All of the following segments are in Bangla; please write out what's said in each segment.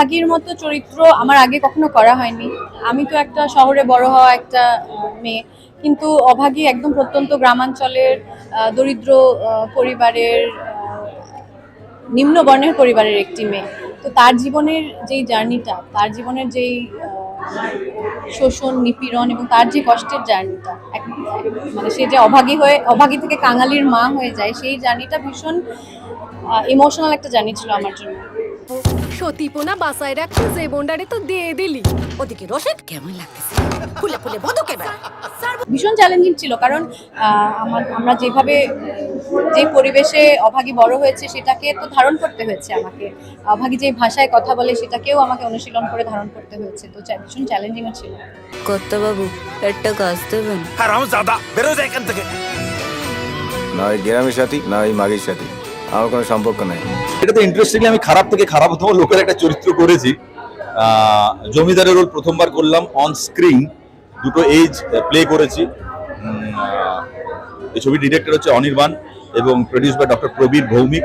অভাগীর মতো চরিত্র আমার আগে কখনো করা হয়নি। আমি তো একটা শহরে বড় হওয়া একটা মেয়ে, কিন্তু অভাগী একদম প্রত্যন্ত গ্রামাঞ্চলের দরিদ্র পরিবারের নিম্ন বর্ণের পরিবারের একটি মেয়ে। তো তার জীবনের যেই জার্নিটা, তার জীবনের যেই শোষণ, নিপীড়ন এবং তার যে কষ্টের জার্নিটা মানে সে যে অভাগী হয়ে, অভাগী থেকে কাঙালির মা হয়ে যায়, সেই জার্নিটা ভীষণ ইমোশনাল একটা জার্নি ছিল আমার জন্য। সতীপনা বাসায় রাখতে যে বন্ডারে তো দিয়ে দিলি। ওদিকে রসিদ কেমন লাগতেছে? ফুলে ফুলে ভীষণ চ্যালেঞ্জিং ছিল কারণ আমার আমরা যেভাবে যে পরিবেশে অভাগী বড় হয়েছে সেটাকে তো ধারণ করতে হয়েছে আমাকে। অভাগী যে ভাষায় কথা বলে সেটাকেও আমাকে অনুশীলন করে ধারণ করতে হয়েছে তো ভীষণ চ্যালেঞ্জিং ছিল। বাবু একটা কাজ দেবেন? হারাম জাদা বেরো যায় এখান থেকে। না ওই গ্রামের সাথী না ওই মাগির সাথী। আমার কোনো সম্পর্ক নাই। এটা তো ইন্টারেস্টিংলি আমি খারাপ থেকে খারাপ খারাপতম লোকের একটা চরিত্র করেছি। জমিদারের রোল প্রথমবার করলাম অন স্ক্রিন দুটো এজ প্লে করেছি। এই ছবির ডিরেক্টর হচ্ছে অনির্বাণ এবং produce by doctor Prabir Bhowmik.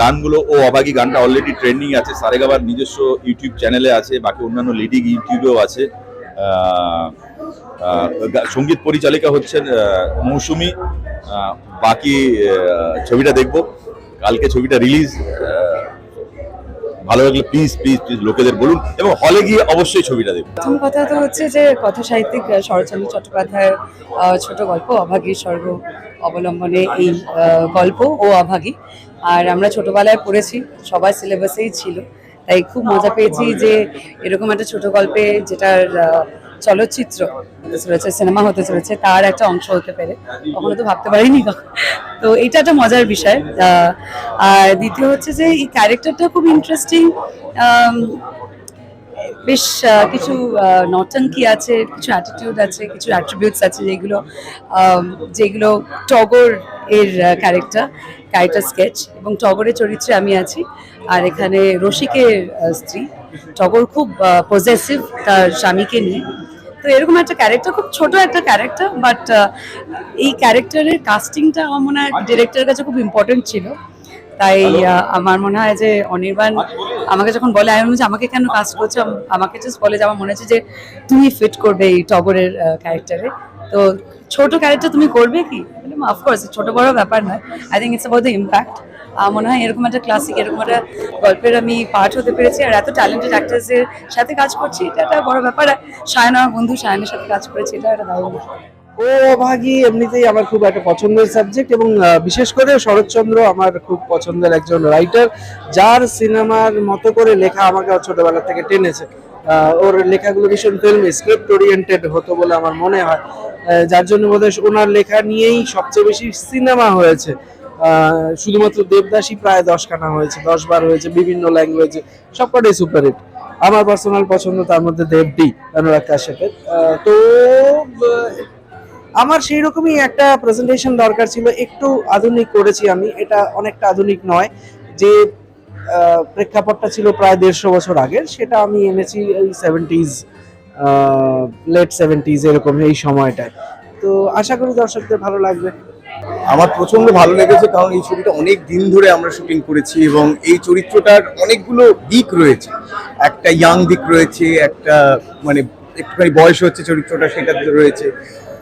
গানগুলো, ও অবাগী গানটা অলরেডি ট্রেন্ডিং আছে। সারেগাবার নিজস্ব ইউটিউব চ্যানেলে আছে, বাকি অন্যান্য লিডিং ইউটিউবেও আছে। সংগীত পরিচালিকা হচ্ছেন মৌসুমি। বাকি ছবিটা দেখব। কালকে ছবিটা রিলিজ ভালো লাগলে প্লিজ প্লিজ প্লিজ লোকেদের বলুন এবং হলে গিয়ে অবশ্যই ছবিটা দেখুন। প্রথম কথা তো হচ্ছে যে কথা সাহিত্যিক শরৎচন্দ্র চট্টোপাধ্যায়ের ছোট গল্প, অভাগীর স্বর্গ অবলম্বনে এই গল্প ও অভাগী। আর আমরা ছোটবেলায় পড়েছি, সবার সিলেবাসেই ছিল। তাই খুব মজা পেয়েছি যে এরকম একটা ছোট গল্পে যেটার চলচ্চিত্র হতে চলেছে, সিনেমা হতে চলেছে, তার একটা অংশ হতে পেরে। কখনো তো ভাবতে পারিনি। তো এটা একটা মজার বিষয়। আর দ্বিতীয় হচ্ছে যে এই ক্যারেক্টারটা খুব ইন্টারেস্টিং বেশ কিছু নটঙ্কি আছে, কিছু অ্যাটিটিউড আছে, কিছু অ্যাট্রিবিউটস আছে যেগুলো যেগুলো টগর এর ক্যারেক্টার ক্যারেক্টার স্কেচ এবং টগরের চরিত্রে আমি আছি। আর এখানে রসিকের স্ত্রী। টগর খুব পজেসিভ তার স্বামীকে নিয়ে। তো এরকম একটা ক্যারেক্টার খুব ছোট একটা ক্যারেক্টার বাট এই ক্যারেক্টারের কাস্টিংটা আমার মনে হয় ডিরেক্টরের কাছে খুব ইম্পর্টেন্ট ছিল। তাই আমার মনে হয় যে অনির্বাণ আমাকে যখন বলে আমি বলছি আমাকে কেন কাস্ট করছ? আমাকে জাস্ট বলে যে আমার মনে হচ্ছে যে তুমি ফিট করবে এই টগরের ক্যারেক্টারে তো ছোট ক্যারেক্টার তুমি করবে কি? অফকোর্স ছোট বড় ব্যাপার নয়। I think it's about the impact মনে হয় এরকম একটা ক্লাসিক এরকম একটা গল্পের আমি পার্ট হতে পেরেছি আর এত ট্যালেন্টেড অ্যাক্টার্সের সাথে কাজ করছি, এটা একটা বড় ব্যাপার। সায়ন, বন্ধু সায়নের সাথে কাজ করেছি, এটা একটা দারুণ ও অভাগী, এমনিতেই আমার খুব একটা পছন্দের সাবজেক্ট এবং বিশেষ করে শরৎচন্দ্র আমার খুব পছন্দের একজন রাইটার যার সিনেমার মতো করে লেখা আমাকে ছোটবেলা থেকে টেনেছে। ওর লেখাগুলো ভীষণ ফিল্ম স্ক্রিপ্ট ওরিয়েন্টেড হতো বলে আমার মনে হয়। যার জন্য বোধহয় ওনার লেখা নিয়েই সবচেয়ে বেশি সিনেমা হয়েছে। শুধুমাত্র দেবদাসী প্রায় দশখানা হয়েছে দশ বার হয়েছে, বিভিন্ন ল্যাঙ্গুয়েজে সবকটাই সুপারহিট আমার পার্সোনাল পছন্দ তার মধ্যে দেবডি অনুরাগ কাশ্যপের তো আমার সেই রকমই একটা প্রেজেন্টেশন দরকার ছিল, একটু আধুনিক করেছি আমি, এটা অনেকটা আধুনিক নয়। যে প্রেক্ষাপটটা ছিল প্রায় দেড়শো বছর আগের সেটা আমি এনেছি এই সেভেন্টিজ লেট সেভেন্টিজ এরকম এই সময়টায়। তো আশা করি দর্শকদের ভালো লাগবে। আমার প্রচণ্ড ভালো লেগেছে কারণ এই ছবিটা অনেক দিন ধরে আমরা শুটিং করেছি এবং এই চরিত্রটার অনেকগুলো দিক রয়েছে। একটা ইয়াং দিক রয়েছে, একটা মানে একটুখানি বয়স হচ্ছে চরিত্রটা, সেটা রয়েছে।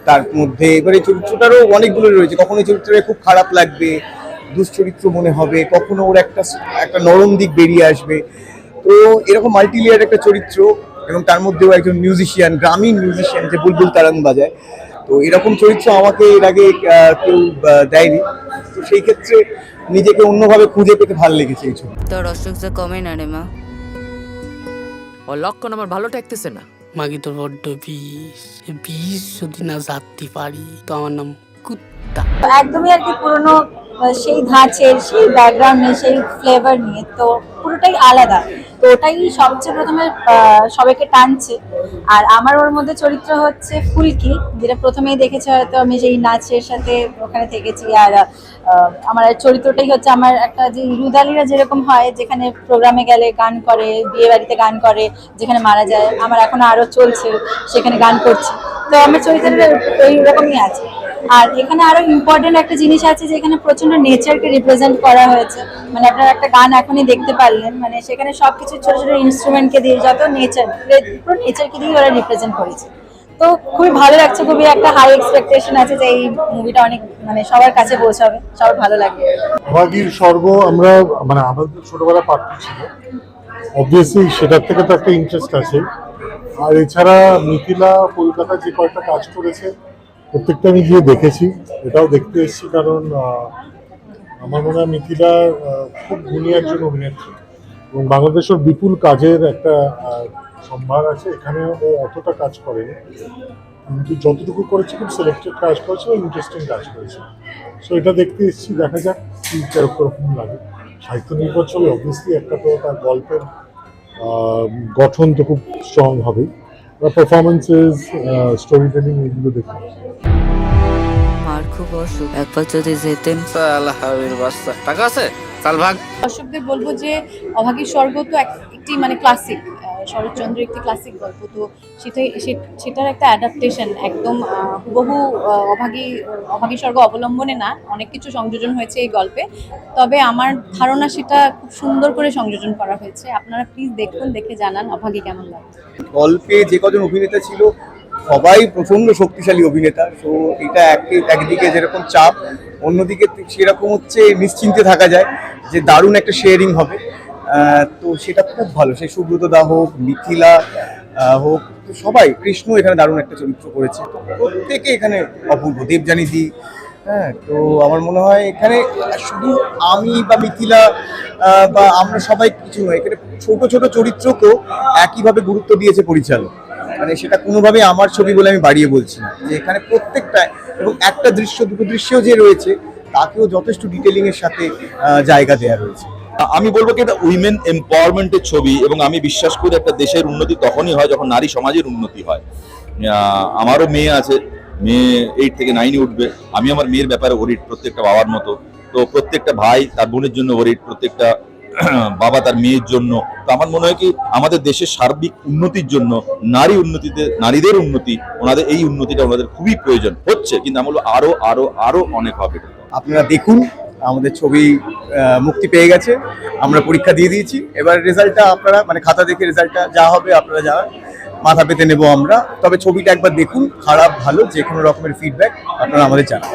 তার মধ্যে এবার চরিত্রটারও অনেকগুলো রয়েছে। কখনো চরিত্রটা খুব খারাপ লাগবে দুশ্চরিত্র মনে হবে কখনো ওর একটা একটা নরম দিক বেরিয়ে আসবে। তো এরকম মাল্টি লেয়ার একটা চরিত্র এবং তার মধ্যেও একজন মিউজিশিয়ান গ্রামীণ মিউজিশিয়ান যে বুলবুল তারান বাজায়। তো এরকম চরিত্র আমাকে এর আগে কেউ দেয়নি। তো সেই ক্ষেত্রে নিজেকে অন্যভাবে খুঁজে পেতে ভালো লেগেছে এই ছবি। তোর অসুখ যে কমে না রে মা। ও লক্ষণ আমার ভালো ঠেকতেছে না। মাগি তো বড্ড বিষ। বিষ যদি না জানতে পারি তো আমার নাম কুত্তা। একদমই আর কি পুরনো সেই ধাঁচের সেই ব্যাকগ্রাউন্ড নিয়ে সেই ফ্লেভার নিয়ে, তো পুরোটাই আলাদা। তো ওটাই সবচেয়ে প্রথমে সবাইকে টানছে। আর আমার ওর মধ্যে চরিত্র হচ্ছে ফুলকি, যেটা প্রথমেই দেখেছে হয়তো আমি সেই নাচের সাথে ওখানে থেকেছি। আর আমার চরিত্রটাই হচ্ছে আমার একটা যে রুদালিরা যেরকম হয়, যেখানে প্রোগ্রামে গেলে গান করে বিয়ে বাড়িতে গান করে, যেখানে মারা যায়, আমার এখনও আরও চলছে, সেখানে গান করছি। তো আমার চরিত্রটা ওই রকমই আছে। আর এখানে আরও ইম্পর্টেন্ট একটা জিনিস আছে যে এখানে প্রচণ্ড নেচারকে রিপ্রেজেন্ট করা হয়েছে। মানে আপনারা একটা গান এখনই দেখতে পারলেন মানে সেখানে সবকিছু ছোট ছোট ইনস্ট্রুমেন্টকে দিয়ে, যত নেচার পুরো নেচারকে দিয়ে ওরা রিপ্রেজেন্ট করেছে। তো খুবই ভালো লাগছে, খুবই একটা হাই এক্সপেকটেশন আছে যে এই মুভিটা অনেক মানে সবার কাছে পৌঁছাবে, সবার ভালো লাগবে। অভাগীর স্বর্গ আমরা মানে আমাদের ছোটবেলা পাঠ্য ছিল। অবভিয়াসলি সেটার থেকে তো একটা ইন্টারেস্ট আছে। আর এছাড়া মিথিলা কলকাতা যে কয়েকটা কাজ করেছে প্রত্যেকটা আমি গিয়ে দেখেছি, এটাও দেখতে এসেছি কারণ আমার মনে হয় মিথিলা খুব গুণী একজন অভিনেত্রী। এবং বাংলাদেশের বিপুল কাজের একটা সম্ভার আছে এখানে ও অতটা কাজ করেনি। কিন্তু যতটুকু করেছে খুব সিলেক্টেড কাজ করেছে এবং ইন্টারেস্টিং কাজ করেছে সো এটা দেখতে এসেছি, দেখা যাক কি কীরকম লাগে। সাহিত্য নির্বাচনে অবভিয়াসলি একটা তো তার গল্পের গঠন তো খুব স্ট্রং হবে পারফরমেন্সেস স্টোরি টেলিং এগুলো দেখে আর খুব অসুখ। একবার যদি যেতেন। টাকা আছে? চাল ভাগ। দর্শকদের বলব যে অভাগীর স্বর্গ তো এক- একটি মানে ক্লাসিক শরৎচন্দ্রের একটি ক্লাসিক গল্প। তো সেটাই সে- সেটার একটা অ্যাডাপ্টেশন একদম হুবহু অভাগী অভাগী স্বর্গ অবলম্বনে না অনেক কিছু সংযোজন হয়েছে এই গল্পে। তবে আমার ধারণা সেটা খুব সুন্দর করে সংযোজন করা হয়েছে। আপনারা প্লিজ দেখুন দেখে জানান অভাগী কেমন লাগে গল্পে যে কজন অভিনেতা ছিল সবাই প্রচণ্ড শক্তিশালী অভিনেতা, তো এটা এক- একদিকে যেরকম চাপ, অন্যদিকে সেরকম হচ্ছে নিশ্চিন্তে থাকা যায় যে দারুণ একটা শেয়ারিং হবে। তো সেটা খুব ভালো। সেই সুব্রত দা হোক, মিথিলা হোক সবাই, কৃষ্ণ এখানে দারুণ একটা চরিত্র করেছে। প্রত্যেকে এখানে অপূর্ব। দেবজানি দি হ্যাঁ তো আমার মনে হয় এখানে শুধু আমি বা মিথিলা বা আমরা সবাই কিছু নয়, এখানে ছোট ছোট চরিত্রকেও একইভাবে গুরুত্ব দিয়েছে পরিচালক। মানে সেটা কোনোভাবে আমার ছবি বলে আমি বাড়িয়ে বলছি না। যে এখানে প্রত্যেকটা এবং একটা দৃশ্য, দুটো দৃশ্যও যে রয়েছে, তাকেও যথেষ্ট ডিটেলিং এর সাথে জায়গা দেওয়া রয়েছে। আমি বলব কি, এটা উইমেন এম্পাওয়ারমেন্টের ছবি এবং আমি বিশ্বাস করি একটা দেশের উন্নতি তখনই হয় যখন নারী সমাজের উন্নতি হয়। আমারও মেয়ে আছে, মেয়ে এইট থেকে নাইনে উঠবে। আমি আমার মেয়ের ব্যাপারে ওরিট প্রত্যেকটা বাবার মতো। তো প্রত্যেকটা ভাই তার বোনের জন্য ওরিট প্রত্যেকটা বাবা তার মেয়ের জন্য। তো আমার মনে হয় কি, আমাদের দেশের সার্বিক উন্নতির জন্য, নারী উন্নতিতে, নারীদের উন্নতি, ওনাদের এই উন্নতিটা ওনাদের খুবই প্রয়োজন। হচ্ছে, কিন্তু আমি বলব আরও আরও আরও অনেক হবে। আপনারা দেখুন, আমাদের ছবি মুক্তি পেয়ে গেছে। আমরা পরীক্ষা দিয়ে দিয়েছি। এবার রেজাল্টটা আপনারা মানে খাতা দেখে রেজাল্টটা যা হবে আপনারা যা মাথা পেতে নেব আমরা। তবে ছবিটা একবার দেখুন, খারাপ, ভালো যে কোনো রকমের ফিডব্যাক আপনারা আমাদের জানান।